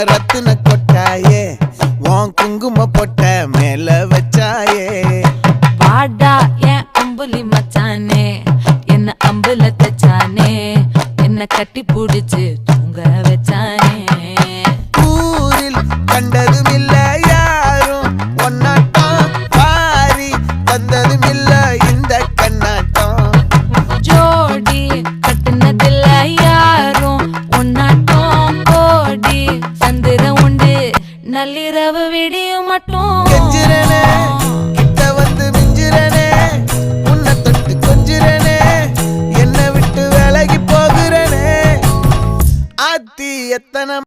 என்ன ரத்தின கொட்டாயே உன் குங்கும பொட்ட மேல வச்சாயே. பாடா என் அம்புலி மச்சானே என்ன அம்புல தச்சானே என்ன கட்டி பிடிச்சு தூங்க வச்சானே. ஊரில் கண்டதும் இல்ல யாரும் ஒன்னாட்டம் பாரி தந்ததும் இல்ல இந்த கண்ணாட்டம். ஜோடி கட்டினது நள்ளிரவு விடியும் மட்டும். கெஞ்சுறனே கிட்ட வந்து மிஞ்சுறனே உன்னை தொட்டு கொஞ்சுறனே என்னை விட்டு விலகி போகிறனே. ஆத்தி எத்தனை